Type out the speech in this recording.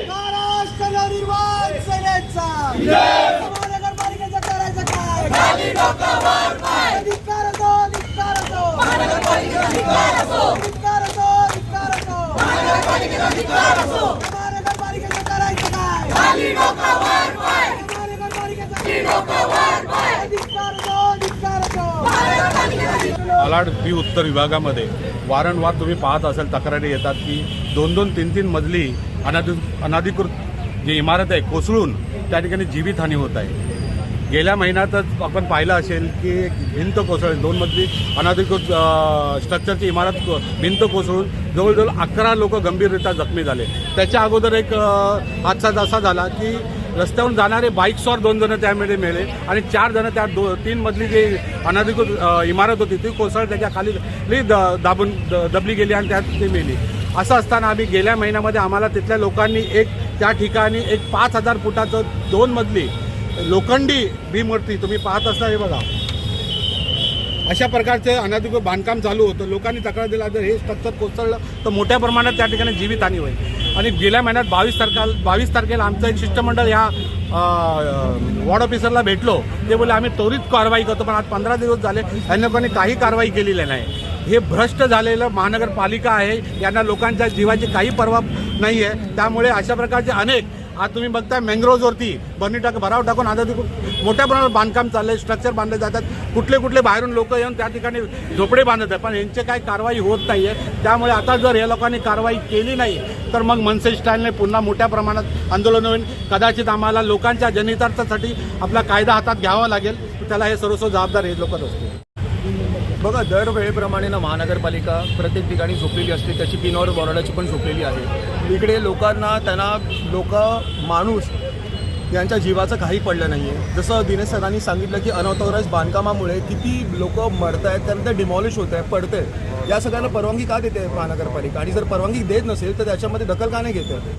महाराष्ट्र नवनिर्माण सेनेचा. महानगरपालिकेचा करायचा काय? असो असो. महानगरपालिकेचा काय? महानगरपालिकेचा बी उत्तर विभागामध्ये वारंवार तुम्ही पाहत असाल तक्रारी येतात की दोन दोन तीन तीन मजली अनाधि अनाधिकृत जी इमारत आहे कोसळून त्या ठिकाणी जीवितहानी होत आहे. गेल्या महिन्यातच आपण पाहिलं असेल की एक भिंत कोसळली दोन मजली अनाधिकृत स्ट्रक्चरची इमारत को- भिंत कोसळून जवळजवळ अकरा लोक गंभीररित्या जखमी झाले. त्याच्या अगोदर एक हादसा असा झाला की रस्त्यावरून जाणारे बाईक्सवर दोन जण त्यामध्ये मेले आणि चार जण त्या दो तीन मजली जी अनाधिकृत इमारत होती ती कोसळ त्याच्याखाली द- दाबून द- दबली गेली आणि त्यात ती मेली. असं असताना आम्ही गेल्या महिन्यामध्ये आम्हाला तिथल्या लोकांनी एक त्या ठिकाणी एक पाच हजार फुटाचं दोन मजली लोखंडी भीमूर्ती तुम्ही पाहत असता हे बघा. अशा प्रकारचे अनाधिकृत बांधकाम चालू होतं. लोकांनी तक्रार दिला जर हे स्ट्रक्चर कोसळलं तर मोठ्या प्रमाणात त्या ठिकाणी जीवितहानी होईल. आणि गेल्या महिन्यात बावीस तारखेला बावीस तारखेला आमचं एक शिष्टमंडळ ह्या वॉर्ड ऑफिसरला भेटलो. ते बोले आम्ही त्वरित कारवाई करतो पण आज पंधरा दिवस झाले या लोकांनी काही कारवाई केलेली नाही. हे भ्रष्ट झालेलं महानगरपालिका आहे. यांना लोकांच्या जीवाची काही पर्वा नाही आहे त्यामुळे अशा प्रकारचे अनेक आज तुम्ही बघताय मँग्रोजवरती बर्नी टाक भराव टाकून आता मोठ्या प्रमाणात बांधकाम चाललंय स्ट्रक्चर बांधले जातात. कुठले कुठले बाहेरून लोक येऊन त्या ठिकाणी झोपडे बांधत आहे पण यांचे काही कारवाई होत नाही आहे त्यामुळे आता जर या लोकांनी कारवाई केली नाही तर मग मनसे स्टाईलने पुन्हा मोठ्या प्रमाणात आंदोलन होईल. कदाचित आम्हाला लोकांच्या जनहितार्थासाठी आपला कायदा हातात घ्यावा लागेल. त्याला हे सर्वस्व जबाबदार हे लोकच असतील. बघा दरवेळेप्रमाणे ना महानगरपालिका प्रत्येक ठिकाणी झोपलेली असते. त्याची पिनवर बोराडाची पण झोपलेली आहे. इकडे लोकांना त्यांना लोक माणूस यांच्या जीवाचं काही पडलं नाही आहे जसं दिनेश सरांनी सांगितलं की अनऑथोराईज बांधकामामुळे किती लोक मरत आहेत त्यानंतर डिमॉलिश होत आहे पडते या सगळ्यांना परवानगी का देते महानगरपालिका? आणि जर परवानगी देत नसेल तर त्याच्यामध्ये दखल का नाही घेते?